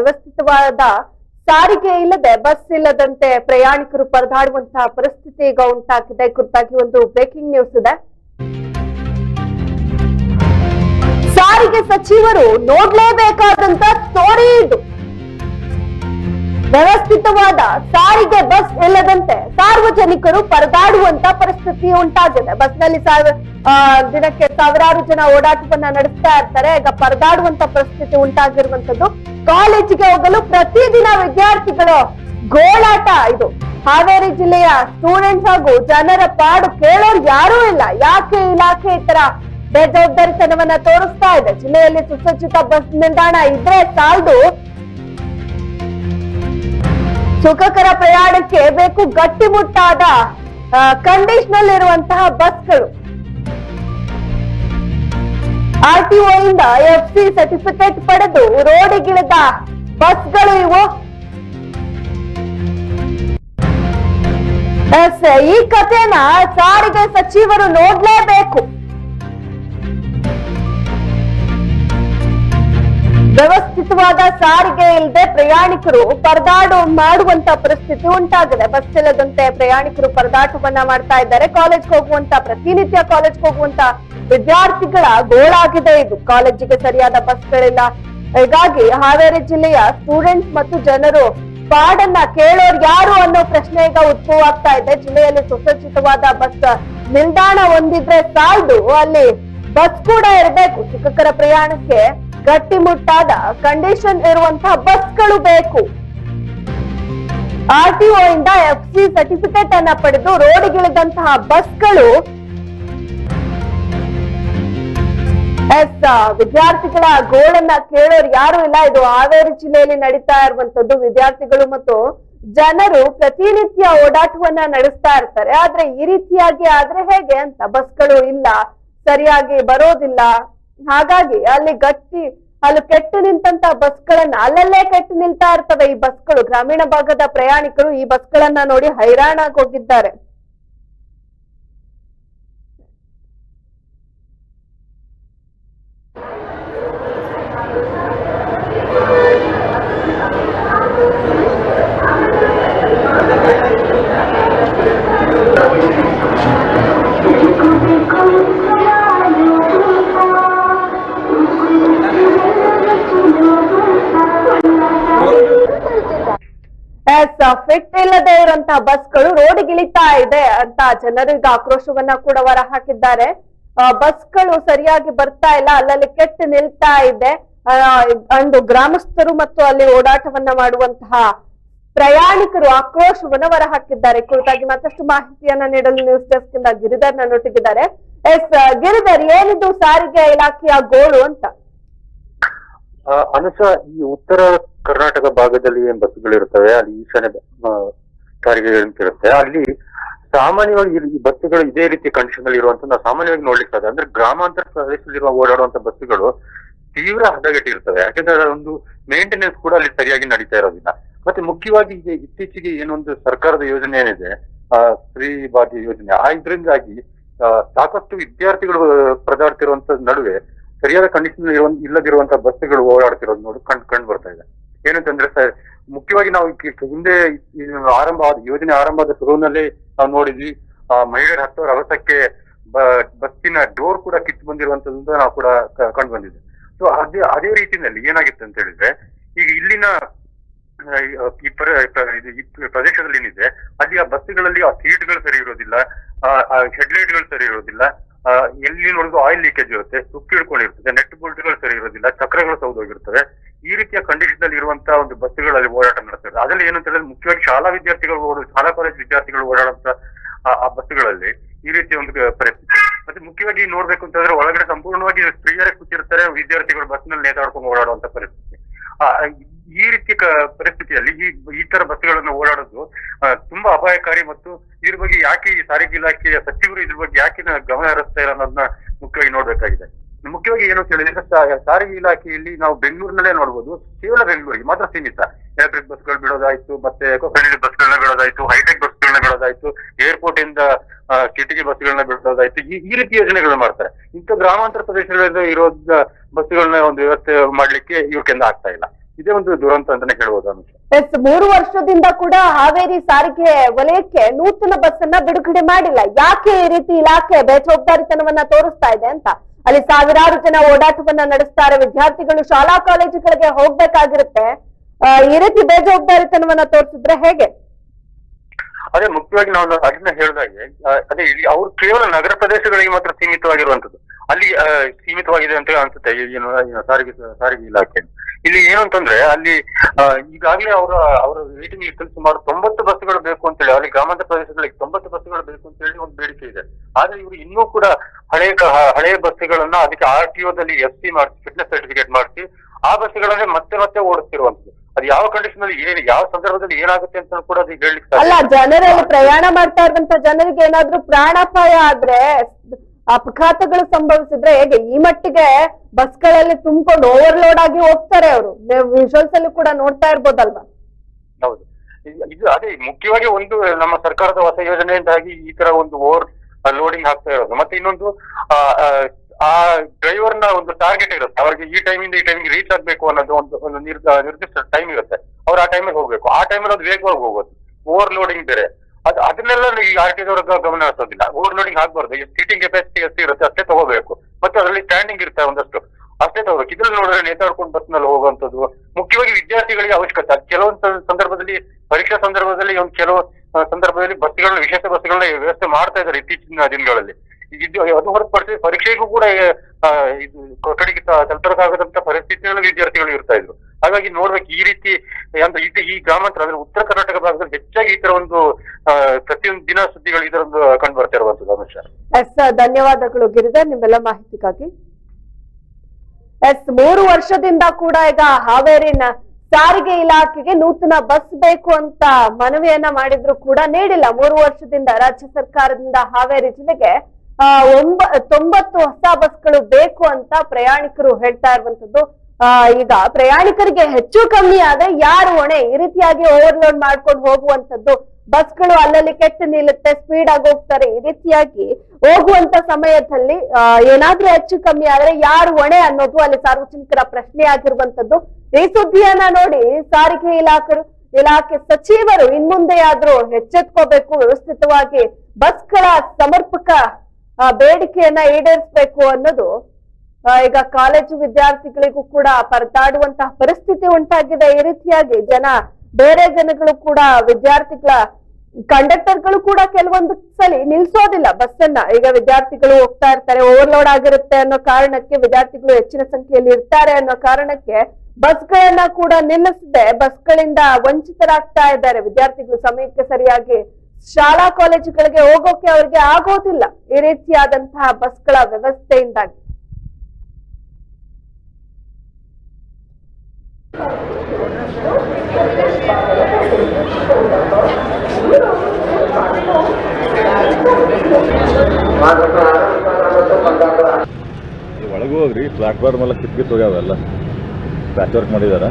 ವ್ಯವಸ್ಥಿತವಾದ ಸಾರಿಗೆ ಇಲ್ಲದೆ ಬಸ್ ಇಲ್ಲದಂತೆ ಪ್ರಯಾಣಿಕರು ಪರದಾಡುವಂತಹ ಪರಿಸ್ಥಿತಿ ಈಗ ಉಂಟಾಗಿದೆ. ಕುರಿತಾಗಿ ಒಂದು ಬ್ರೇಕಿಂಗ್ ನ್ಯೂಸ್ ಇದೆ. ಸಾರಿಗೆ ಸಚಿವರು ನೋಡ್ಲೇಬೇಕಾದಂತ ಸ್ಟೋರಿ ಇದು. ವ್ಯವಸ್ಥಿತವಾದ ಸಾರಿಗೆ ಬಸ್ ಇಲ್ಲದಂತೆ ಸಾರ್ವಜನಿಕರು ಪರದಾಡುವಂತ ಪರಿಸ್ಥಿತಿ ಉಂಟಾಗಿದೆ. ಬಸ್ನಲ್ಲಿ ಸಾವಿರ ಆ, ದಿನಕ್ಕೆ ಸಾವಿರಾರು ಜನ ಓಡಾಟವನ್ನ ನಡೆಸ್ತಾ ಇರ್ತಾರೆ. ಈಗ ಪರದಾಡುವಂತ ಪರಿಸ್ಥಿತಿ ಉಂಟಾಗಿರುವಂತದ್ದು ಕಾಲೇಜಿಗೆ ಹೋಗಲು ಪ್ರತಿದಿನ ವಿದ್ಯಾರ್ಥಿಗಳು ಗೋಳಾಟ ಇದು. ಹಾವೇರಿ ಜಿಲ್ಲೆಯ ಸ್ಟೂಡೆಂಟ್ಸ್ ಹಾಗೂ ಜನರ ಪಾಡು ಕೇಳೋರು ಯಾರೂ ಇಲ್ಲ. ಯಾಕೆ ಇಲಾಖೆ ಈ ತರ ಬೇಜವಾಬ್ದಾರಿತನವನ್ನ ತೋರಿಸ್ತಾ ಇದೆ? ಜಿಲ್ಲೆಯಲ್ಲಿ ಸುಸಜ್ಜಿತ ಬಸ್ ನಿಲ್ದಾಣ ಇದ್ರೆ ಸಾಲದು ಸುಖಕರ ಪ್ರಯಾಣಕ್ಕೆ ಬೇಕು ಗಟ್ಟಿಮುಟ್ಟಾದ ಕಂಡೀಷನ್ ಇರುವಂತಹ ಬಸ್ಗಳು. ಆರ್ಟಿಒ ಇಂದ ಎಫ್ ಸಿ ಸರ್ಟಿಫಿಕೇಟ್ ಪಡೆದು ರೋಡಿಗಿಳಿದ ಬಸ್ಗಳು ಇವು. ಈ ಕಥೆನ ಸಾರಿಗೆ ಸಚಿವರು ನೋಡ್ಲೇಬೇಕು. ವ್ಯವಸ್ಥಿತವಾದ ಸಾರಿಗೆ ಇಲ್ಲದೆ ಪ್ರಯಾಣಿಕರು ಪರದಾಡು ಮಾಡುವಂತ ಪರಿಸ್ಥಿತಿ ಉಂಟಾಗಿದೆ. ಬಸ್ ಇಲ್ಲದಂತೆ ಪ್ರಯಾಣಿಕರು ಪರದಾಟವನ್ನ ಮಾಡ್ತಾ ಇದ್ದಾರೆ. ಕಾಲೇಜ್ ಹೋಗುವಂತ ಪ್ರತಿನಿತ್ಯ ಕಾಲೇಜ್ ಹೋಗುವಂತ ವಿದ್ಯಾರ್ಥಿಗಳ ಗೋಳಾಗಿದೆ ಇದು. ಕಾಲೇಜಿಗೆ ಸರಿಯಾದ ಬಸ್ಗಳಿಲ್ಲ. ಹೀಗಾಗಿ ಹಾವೇರಿ ಜಿಲ್ಲೆಯ ಸ್ಟೂಡೆಂಟ್ಸ್ ಮತ್ತು ಜನರು ಪಾಡನ್ನ ಕೇಳೋರು ಯಾರು ಅನ್ನೋ ಪ್ರಶ್ನೆ ಈಗ ಉದ್ಭವ ಆಗ್ತಾ ಇದೆ. ಜಿಲ್ಲೆಯಲ್ಲಿ ಸುಸಜ್ಜಿತವಾದ ಬಸ್ ನಿಲ್ದಾಣ ಹೊಂದಿದ್ರೆ ಸಾಲದು. ಅಲ್ಲಿ ಬಸ್ ಕೂಡ ಇರಬೇಕು. ಶಿಕ್ಷಕರ ಪ್ರಯಾಣಕ್ಕೆ ಗಟ್ಟಿಮುಟ್ಟಾದ ಕಂಡೀಷನ್ ಇರುವಂತಹ ಬಸ್ಗಳು ಬೇಕು. ಆರ್ಟಿಒ ಇಂದ ಎಫ್ ಸಿ ಸರ್ಟಿಫಿಕೇಟ್ ಅನ್ನ ಪಡೆದು ರೋಡ್ಗಿಳಿದಂತಹ ಬಸ್ಗಳು ಎಸ್ ವಿದ್ಯಾರ್ಥಿಗಳ ಗೋಳನ್ನ ಕೇಳೋರು ಯಾರು ಇಲ್ಲ. ಇದು ಹಾವೇರಿ ಜಿಲ್ಲೆಯಲ್ಲಿ ನಡೀತಾ ಇರುವಂತದ್ದು ವಿದ್ಯಾರ್ಥಿಗಳು ಮತ್ತು ಜನರು ಪ್ರತಿನಿತ್ಯ ಓಡಾಟವನ್ನ ನಡೆಸ್ತಾ ಇರ್ತಾರೆ. ಆದ್ರೆ ಈ ರೀತಿಯಾಗಿ ಆದ್ರೆ ಹೇಗೆ ಅಂತ ಬಸ್ಗಳು ಇಲ್ಲ. ಸರಿಯಾಗಿ ಬರೋದಿಲ್ಲ. ಹಾಗಾಗಿ ಅಲ್ಲಿ ಗಟ್ಟಿ, ಅಲ್ಲಿ ಕೆಟ್ಟು ನಿಂತಂತ ಬಸ್ಗಳನ್ನ ಅಲ್ಲಲ್ಲೇ ಕೆಟ್ಟು ನಿಲ್ತಾ ಇರ್ತವೆ ಈ ಬಸ್ಗಳು. ಗ್ರಾಮೀಣ ಭಾಗದ ಪ್ರಯಾಣಿಕರು ಈ ಬಸ್ಗಳನ್ನ ನೋಡಿ ಹೈರಾಣಾಗಿ ಫಿಟ್ ಇಲ್ಲದೆ ಇರುವಂತಹ ಬಸ್ಗಳು ರೋಡ್ಗಿಳಿತಾ ಇದೆ ಅಂತ ಜನರು ಈಗ ಆಕ್ರೋಶವನ್ನ ಕೂಡ ಹೊರ ಹಾಕಿದ್ದಾರೆ ಬಸ್ಗಳು ಸರಿಯಾಗಿ ಬರ್ತಾ ಇಲ್ಲ, ಅಲ್ಲಲ್ಲಿ ಕೆಟ್ಟು ನಿಲ್ತಾ ಇದೆ. ಅಂದು ಗ್ರಾಮಸ್ಥರು ಮತ್ತು ಅಲ್ಲಿ ಓಡಾಟವನ್ನ ಮಾಡುವಂತಹ ಪ್ರಯಾಣಿಕರು ಆಕ್ರೋಶವನ್ನ ಹೊರ ಹಾಕಿದ್ದಾರೆ ಕುರಿತಾಗಿ ಮತ್ತಷ್ಟು ಮಾಹಿತಿಯನ್ನ ನೀಡಲು ನ್ಯೂಸ್ ಡೆಸ್ಕ್ ಇಂದ ಗಿರಿಧರ್ ನನ್ನೊಟ್ಟಿಗಿದ್ದಾರೆ ಎಸ್ ಗಿರಿಧರ್, ಏನಿದು ಸಾರಿಗೆ ಇಲಾಖೆಯ ಗೋಳು ಅಂತ? ಅನುಷ ಈ ಉತ್ತರ ಕರ್ನಾಟಕ ಭಾಗದಲ್ಲಿ ಏನ್ ಬಸ್ಗಳಿರ್ತವೆ ಅಲ್ಲಿ ಈಶಾನ್ಯ ಆ, ಸಾರಿಗೆ ಇರುತ್ತೆ. ಅಲ್ಲಿ ಸಾಮಾನ್ಯವಾಗಿ ಈ- ಬಸ್ಸುಗಳು ಇದೇ ರೀತಿ ಕಂಡೀಷನ್ ಅಲ್ಲಿ ಇರುವಂತ ನಾವು ಸಾಮಾನ್ಯವಾಗಿ ನೋಡ್ಲಿಕ್ಕೆ ಸಾಧ್ಯ. ಅಂದ್ರೆ ಗ್ರಾಮಾಂತರ ಪ್ರದೇಶದಲ್ಲಿರುವ ಓಡಾಡುವಂತ ಬಸ್ಸುಗಳು ತೀವ್ರ ಹದಗೆಟ್ಟಿರ್ತವೆ ಯಾಕಂದ್ರೆ ಅದರ ಒಂದು ಮೇಂಟೆನೆನ್ಸ್ ಕೂಡ ಅಲ್ಲಿ ಸರಿಯಾಗಿ ನಡೀತಾ ಇರೋದಿಲ್ಲ. ಮತ್ತೆ ಮುಖ್ಯವಾಗಿ ಈಗ ಇತ್ತೀಚೆಗೆ ಏನೊಂದು ಸರ್ಕಾರದ ಯೋಜನೆ ಏನಿದೆ ಫ್ರೀ ಭಾಗ್ಯ ಯೋಜನೆ ಆ ಇದರಿಂದಾಗಿ ಸಾಕಷ್ಟು ವಿದ್ಯಾರ್ಥಿಗಳು ಪರದಾಡ್ತಿರುವಂತ ನಡುವೆ ಸರಿಯಾದ ಕಂಡೀಷನ್ ಇಲ್ಲದಿರುವಂತಹ ಬಸ್ಸುಗಳು ಓಡಾಡ್ತಿರೋದು ನೋಡಿ ಕಂಡು ಕಂಡು ಬರ್ತಾ ಇದೆ. ಏನಂತಂದ್ರೆ ಸರ್. ಮುಖ್ಯವಾಗಿ ನಾವು ಹಿಂದೆ ಈ ಆರಂಭ ಆದ ಯೋಜನೆ ಆರಂಭದ ಶುರುವಿನಲ್ಲಿ ನಾವು ನೋಡಿದ್ವಿ. ಆ, ಮಹಿಳೆಯರ ಹತ್ತೋರ ಅವಸಕ್ಕೆ ಬ- ಬಸ್ಸಿನ ಡೋರ್ ಕೂಡ ಕಿತ್ತು ಬಂದಿರುವಂತದ್ದು ನಾವು ಕೂಡ ಕಂಡು ಬಂದಿದ್ದೆ ಸೊ ಅದೇ ಅದೇ ರೀತಿಯಲ್ಲಿ ಏನಾಗಿತ್ತು ಅಂತ ಹೇಳಿದ್ರೆ ಈಗ ಇಲ್ಲಿನ ಈ ಪ್ರದೇಶದಲ್ಲಿ ಏನಿದೆ ಅಲ್ಲಿ ಆ ಬಸ್ಸುಗಳಲ್ಲಿ ಆ ಸೀಟ್ಗಳು ಸರಿ ಇರೋದಿಲ್ಲ ಹೆಡ್ಲೈಟ್ಗಳು ಸರಿ ಇರೋದಿಲ್ಲ ಎಲ್ಲಿ ನೋಡಿದ್ರು ಆಯಿಲ್ ಲೀಕೇಜ್ ಇರುತ್ತೆ ಸುಕ್ಕಿ ಹಿಡ್ಕೊಂಡಿರ್ತದೆ ನೆಟ್ ಬೋಲ್ಟ್ಗಳು ಸರಿ ಇರೋದಿಲ್ಲ ಚಕ್ರಗಳು ಸೌದೋಗಿರ್ತವೆ. ಈ ರೀತಿಯ ಕಂಡೀಷನ್ ಅಲ್ಲಿ ಇರುವಂತಹ ಒಂದು ಬಸ್ಸುಗಳಲ್ಲಿ ಓಡಾಟ ನಡೆಸ್ತದೆ ಅದರಲ್ಲಿ ಏನು ಅಂತ ಹೇಳಿದ್ರೆ ಮುಖ್ಯವಾಗಿ ಶಾಲಾ ವಿದ್ಯಾರ್ಥಿಗಳು ಓಡ, ಶಾಲಾ ಕಾಲೇಜ್ ವಿದ್ಯಾರ್ಥಿಗಳು ಓಡಾಡುವಂತ, ಆ ಬಸ್ಸುಗಳಲ್ಲಿ ಈ ರೀತಿಯ ಒಂದು ಪರಿಸ್ಥಿತಿ ಮತ್ತೆ ಮುಖ್ಯವಾಗಿ ನೋಡ್ಬೇಕು ಅಂತಂದ್ರೆ ಒಳಗಡೆ ಸಂಪೂರ್ಣವಾಗಿ ಸ್ತ್ರೀಯರೇ ಕೂತಿರ್ತಾರೆ, ವಿದ್ಯಾರ್ಥಿಗಳು ಬಸ್ನಲ್ಲಿ ನೇತಾಡ್ಕೊಂಡು ಓಡಾಡುವಂತ ಪರಿಸ್ಥಿತಿ. ಈ ರೀತಿಯ ಪರಿಸ್ಥಿತಿಯಲ್ಲಿ ಈ ಈ ತರ ಬಸ್ಗಳನ್ನು ಓಡಾಡೋದು ತುಂಬಾ ಅಪಾಯಕಾರಿ ಮತ್ತು ಇದ್ರ ಬಗ್ಗೆ ಯಾಕೆ ಈ ಸಾರಿಗೆ ಇಲಾಖೆಯ ಸಚಿವರು ಇದ್ರ ಬಗ್ಗೆ ಯಾಕೆ ಗಮನ ಹರಿಸ್ತಾ ಇಲ್ಲ ಅನ್ನೋದನ್ನ ಮುಖ್ಯವಾಗಿ ನೋಡ್ಬೇಕಾಗಿದೆ ಮುಖ್ಯವಾಗಿ ಏನು ಕೇಳಿದ್ರೆ ಸಾರಿಗೆ ಇಲಾಖೆಯಲ್ಲಿ ನಾವು ಬೆಂಗಳೂರಿನಲ್ಲೇ ನೋಡಬಹುದು ಕೇವಲ ಬೆಂಗಳೂರಿಗೆ ಮಾತ್ರ ಸೀಮಿತ. ಎಲೆಕ್ಟ್ರಿಕ್ ಬಸ್ಗಳು ಬಿಡೋದಾಯ್ತು, ಮತ್ತೆ ಫ್ರೆಂಡ್ಲಿ ಬಸ್ಗಳನ್ನ ಬಿಡೋದಾಯ್ತು ಹೈಟೆಕ್ ಬಸ್ಗಳನ್ನ ಬಿಡೋದಾಯ್ತು ಏರ್ಪೋರ್ಟ್ ಇಂದ ಕಿಟಕಿ ಬಸ್ಗಳನ್ನ ಬಿಡೋದಾಯ್ತು, ಈ ಈ ರೀತಿ ಯೋಜನೆಗಳನ್ನ ಮಾಡ್ತಾರೆ. ಇಂಥ ಗ್ರಾಮಾಂತರ ಪ್ರದೇಶಗಳಲ್ಲಿ ಇರೋ ಬಸ್ಗಳನ್ನ ಒಂದು ವ್ಯವಸ್ಥೆ ಮಾಡ್ಲಿಕ್ಕೆ ಇವ್ರ ಆಗ್ತಾ ಇಲ್ಲ. ಇದೇ ಒಂದು ದುರಂತ ಅಂತಾನೆ ಹೇಳ್ಬೋದು ಎಸ್, ಮೂರು ವರ್ಷದಿಂದ ಕೂಡ ಹಾವೇರಿ ಸಾರಿಗೆ ವಲಯಕ್ಕೆ ನೂತನ ಬಸ್ ಅನ್ನ ಬಿಡುಗಡೆ ಮಾಡಿಲ್ಲ. ಯಾಕೆ ಈ ರೀತಿ ಇಲಾಖೆ ಬೇಜವಾಬ್ದಾರಿತನವನ್ನ ತೋರಿಸ್ತಾ ಇದೆ ಅಂತ? ಅಲ್ಲಿ ಸಾವಿರಾರು ಜನ ಓಡಾಟವನ್ನ ನಡೆಸ್ತಾರೆ. ವಿದ್ಯಾರ್ಥಿಗಳು ಶಾಲಾ ಕಾಲೇಜುಗಳಿಗೆ ಹೋಗ್ಬೇಕಾಗಿರುತ್ತೆ. ಈ ರೀತಿ ಬೇಜವಾಬ್ದಾರಿತನವನ್ನ ತೋರಿಸಿದ್ರೆ ಹೇಗೆ? ಅದೇ ಮುಖ್ಯವಾಗಿ ನಾವು ಅದನ್ನ ಹೇಳಿದಾಗೆ ಅದೇ ಇಲ್ಲಿ ಅವ್ರು ಕೇವಲ ನಗರ ಪ್ರದೇಶಗಳಿಗೆ ಮಾತ್ರ ಸೀಮಿತವಾಗಿರುವಂತದ್ದು ಅಲ್ಲಿ ಸೀಮಿತವಾಗಿದೆ ಅಂತ ಅನ್ಸುತ್ತೆ. ಏನು ಸಾರಿಗೆ ಸಾರಿಗೆ ಇಲಾಖೆ. ಇಲ್ಲಿ ಏನು ಅಂತಂದ್ರೆ, ಅಲ್ಲಿ ಈಗಾಗಲೇ ಅವರ ಅವರ ವೇಟಿಂಗ್ ಸುಮಾರು ತೊಂಬತ್ತು ಬಸ್ಗಳು ಬೇಕು ಅಂತ ಹೇಳಿ, ಅಲ್ಲಿ ಗ್ರಾಮಾಂತರ ಪ್ರದೇಶಗಳಿಗೆ ತೊಂಬತ್ತು ಬಸ್ಗಳು ಬೇಕು ಅಂತ ಹೇಳಿ ಒಂದು ಬೇಡಿಕೆ ಇದೆ. ಆದ್ರೆ ಇವರು ಇನ್ನೂ ಕೂಡ ಹಳೆಯ ಹಳೆ ಬಸ್ಸುಗಳನ್ನ ಬಸ್ಗಳನ್ನ ಅದಕ್ಕೆ ಆರ್ ಟಿ ದಲ್ಲಿ ಎಸ್ ಸಿ ಮಾಡಿಸಿ ಫಿಟ್ನೆಸ್ ಸರ್ಟಿಫಿಕೇಟ್ ಮಾಡಿಸಿ ಆ ಬಸ್ಗಳನ್ನೇ ಮತ್ತೆ ಮತ್ತೆ ಓಡಿಸ್ತಿರುವಂತದ್ದು ಅದು ಯಾವ ಕಂಡೀಷನ್ ಅಲ್ಲಿ ಏನು ಯಾವ ಸಂದರ್ಭದಲ್ಲಿ ಏನಾಗುತ್ತೆ ಅಂತ ಕೂಡ ಅದಕ್ಕೆ ಹೇಳಲಿಕ್ಕೆ ಅಲ್ಲ ಜನರಲ್ಲಿ ಪ್ರಯಾಣ ಮಾಡ್ತಾ ಇರುವಂತ ಜನರಿಗೆ ಏನಾದ್ರೂ ಪ್ರಾಣಾಪಾಯ ಆದ್ರೆ ಅಪಘಾತಗಳು ಸಂಭವಿಸಿದ್ರೆ ಹೇಗೆ? ಈ ಮಟ್ಟಿಗೆ ಬಸ್ಗಳಲ್ಲಿ ತುಂಬಿಕೊಂಡು ಓವರ್ಲೋಡ್ ಆಗಿ ಹೋಗ್ತಾರೆ ಅವರು. ವಿಜುವಲ್ಸ್ ಅಲ್ಲಿ ಕೂಡ ನೋಡ್ತಾ ಇರ್ಬೋದಲ್ವಾ? ಹೌದು. ಇದು- ಇದು ಅದೇ ಮುಖ್ಯವಾಗಿ ಒಂದು ನಮ್ಮ ಸರ್ಕಾರದ ಹೊಸ ಯೋಜನೆಯಿಂದಾಗಿ ಈ ತರ ಒಂದು ಓವರ್ ಲೋಡಿಂಗ್ ಆಗ್ತಾ ಇರೋದು. ಮತ್ತೆ ಇನ್ನೊಂದು ಆ, ಡ್ರೈವರ್ನ ಒಂದು ಟಾರ್ಗೆಟ್ ಇರುತ್ತೆ. ಅವ್ರಿಗೆ ಈ ಟೈಮಿಂದ ಈ ಟೈಮಿಗೆ ರೀಚ್ ಆಗ್ಬೇಕು ಅನ್ನೋದು ಒಂದು ಒಂದು ನಿರ್ದ- ನಿರ್ದಿಷ್ಟ ಟೈಮ್ ಇರುತ್ತೆ. ಅವ್ರು ಆ ಟೈಮಿಗೆ ಹೋಗ್ಬೇಕು. ಆ ಟೈಮಲ್ಲಿ ಅದು ವೇಗವಾಗಿ ಹೋಗೋದು. ಓವರ್ ಲೋಡಿಂಗ್ ಬೇರೆ. ಅದು ಅದನ್ನೆಲ್ಲ ಈ ಆರ್ ಟಿ ಗಮನ ಹರಿಸೋದಿಲ್ಲ. ಓವರ್ ಲೋಡಿಂಗ್ ಆಗ್ಬಾರ್ದು ಸೀಟಿಂಗ್ ಕೆಪಾಸಿಟಿ ಎಷ್ಟು ಇರುತ್ತೆ ಅಷ್ಟೇ ತಗೋಬೇಕು. ಮತ್ತೆ ಅದರಲ್ಲಿ ಸ್ಟ್ಯಾಂಡಿಂಗ್ ಇರುತ್ತೆ ಒಂದಷ್ಟು. ಅಷ್ಟೇ ತಗೋಬೇಕು. ಇದ್ರಲ್ಲಿ ನೋಡಿದ್ರೆ ನೇತಾಡ್ಕೊಂಡು ಬಸ್ನಲ್ಲಿ ಹೋಗುವಂತದ್ದು ಮುಖ್ಯವಾಗಿ ವಿದ್ಯಾರ್ಥಿಗಳಿಗೆ ಅವಶ್ಯಕತೆ. ಕೆಲವೊಂದು ಸಂದರ್ಭದಲ್ಲಿ ಪರೀಕ್ಷಾ ಸಂದರ್ಭದಲ್ಲಿ ಒಂದು ಕೆಲವು ಸಂದರ್ಭದಲ್ಲಿ ಬಸ್ಗಳನ್ನ ವಿಶೇಷ ಬಸ್ಗಳನ್ನ ವ್ಯವಸ್ಥೆ ಮಾಡ್ತಾ ಇದ್ದಾರೆ ಇತ್ತೀಚಿನ ದಿನಗಳಲ್ಲಿ. ಇದು ಅದು ಹೊರತುಪಡಿಸಿ ಪರೀಕ್ಷೆಗೂ ಕೂಡ ಇದು ಕೊಠಡಿಗೆ ತ- ತಲುಪಕ್ಕಾಗದಂತ ಪರಿಸ್ಥಿತಿಯಲ್ಲಿ ವಿದ್ಯಾರ್ಥಿಗಳು ಇರ್ತಾ ಇದ್ರು. ಹಾಗಾಗಿ ನೋಡ್ಬೇಕು, ಈ ರೀತಿ ಅಂದ್ರೆ ಇದು ಈ ಗ್ರಾಮಾಂತರ, ಅಂದ್ರೆ ಉತ್ತರ ಕರ್ನಾಟಕ ಭಾಗದಲ್ಲಿ ಹೆಚ್ಚಾಗಿ ಈ ತರ ಒಂದು ಪ್ರತಿಯೊಂದು ದಿನ ಸುದ್ದಿಗಳು ಇದರೊಂದು ಕಂಡು ಬರ್ತಾ ಇರುವಂತದ್ದು ಅನುಷ ಎಸ್ ಧನ್ಯವಾದಗಳು ಗಿರಿಧರ್, ನಿಮ್ಮೆಲ್ಲ ಮಾಹಿತಿಗಾಗಿ. ಎಸ್, ಮೂರು ವರ್ಷದಿಂದ ಕೂಡ ಈಗ ಹಾವೇರಿನ ಸಾರಿಗೆ ಇಲಾಖೆಗೆ ನೂತನ ಬಸ್ ಬೇಕು ಅಂತ ಮನವಿಯನ್ನ ಮಾಡಿದ್ರು ಕೂಡ ನೀಡಿಲ್ಲ. ಮೂರು ವರ್ಷದಿಂದ ರಾಜ್ಯ ಸರ್ಕಾರದಿಂದ ಹಾವೇರಿ ಜಿಲ್ಲೆಗೆ ಒಂಬ ತೊಂಬತ್ತು ಹೊಸ ಬಸ್ಗಳು ಬೇಕು ಅಂತ ಪ್ರಯಾಣಿಕರು ಹೇಳ್ತಾ ಇರುವಂತದ್ದು. ಆ, ಈಗ ಪ್ರಯಾಣಿಕರಿಗೆ ಹೆಚ್ಚು ಕಮ್ಮಿ ಆದ್ರೆ ಯಾರು ಹೊಣೆ? ಈ ರೀತಿಯಾಗಿ ಓವರ್ಲೋಡ್ ಮಾಡ್ಕೊಂಡು ಹೋಗುವಂತದ್ದು. ಬಸ್ಗಳು ಅಲ್ಲಲ್ಲಿ ಕೆಟ್ಟು ನಿಲ್ಲುತ್ತೆ ಸ್ಪೀಡ್ ಆಗಿ ಹೋಗ್ತಾರೆ. ಈ ರೀತಿಯಾಗಿ ಹೋಗುವಂತ ಸಮಯದಲ್ಲಿ ಏನಾದ್ರೂ ಹೆಚ್ಚು ಕಮ್ಮಿ ಆದ್ರೆ ಯಾರು ಹೊಣೆ ಅನ್ನೋದು ಅಲ್ಲಿ ಸಾರ್ವಜನಿಕರ ಪ್ರಶ್ನೆ ಆಗಿರುವಂತದ್ದು ಈ ಸುದ್ದಿಯನ್ನ ನೋಡಿ ಸಾರಿಗೆ ಇಲಾಖೆ ಇಲಾಖೆ ಸಚಿವರು ಇನ್ಮುಂದೆ ಆದ್ರೂ ಎಚ್ಚೆತ್ಕೋಬೇಕು, ವ್ಯವಸ್ಥಿತವಾಗಿ ಬಸ್ಗಳ ಸಮರ್ಪಕ ಬೇಡಿಕೆಯನ್ನ ಈಡೇರಿಸಬೇಕು ಅನ್ನೋದು ಈಗ ಕಾಲೇಜು ವಿದ್ಯಾರ್ಥಿಗಳಿಗೂ ಕೂಡ ಪರದಾಡುವಂತಹ ಪರಿಸ್ಥಿತಿ ಉಂಟಾಗಿದೆ. ಈ ರೀತಿಯಾಗಿ ಜನ ಬೇರೆ ಜನಗಳು ಕೂಡ ವಿದ್ಯಾರ್ಥಿಗಳ ಕಂಡಕ್ಟರ್ಗಳು ಕೂಡ ಕೆಲವೊಂದು ಸಲ ನಿಲ್ಸೋದಿಲ್ಲ ಬಸ್ಸನ್ನ. ಈಗ ವಿದ್ಯಾರ್ಥಿಗಳು ಹೋಗ್ತಾ ಇರ್ತಾರೆ, ಓವರ್ಲೋಡ್ ಆಗಿರುತ್ತೆ ಅನ್ನೋ ಕಾರಣಕ್ಕೆ ವಿದ್ಯಾರ್ಥಿಗಳು ಹೆಚ್ಚಿನ ಸಂಖ್ಯೆಯಲ್ಲಿ ಇರ್ತಾರೆ ಅನ್ನೋ ಕಾರಣಕ್ಕೆ ಬಸ್ಗಳನ್ನ ಕೂಡ ನಿಲ್ಲಿಸದೆ, ಬಸ್ಗಳಿಂದ ವಂಚಿತರಾಗ್ತಾ ಇದ್ದಾರೆ. ವಿದ್ಯಾರ್ಥಿಗಳು ಸಮಯಕ್ಕೆ ಸರಿಯಾಗಿ ಶಾಲಾ ಕಾಲೇಜುಗಳಿಗೆ ಹೋಗೋಕೆ ಅವರಿಗೆ ಆಗೋದಿಲ್ಲ. ಈ ರೀತಿಯಾದಂತಹ ಬಸ್ಗಳ ವ್ಯವಸ್ಥೆಯಿಂದಾಗಿ. ಒಳಗೆ ಹೋಗ್ರಿ ಪ್ಲಾಟ್ಫಾರ್ಮ್ ಎಲ್ಲ ಕಿತ್ಕಿತ್ ಹೋಗ್ಯಾವೆಲ್ಲ ಪ್ಯಾಚ್ ವರ್ಕ್ ಮಾಡಿದಾರ.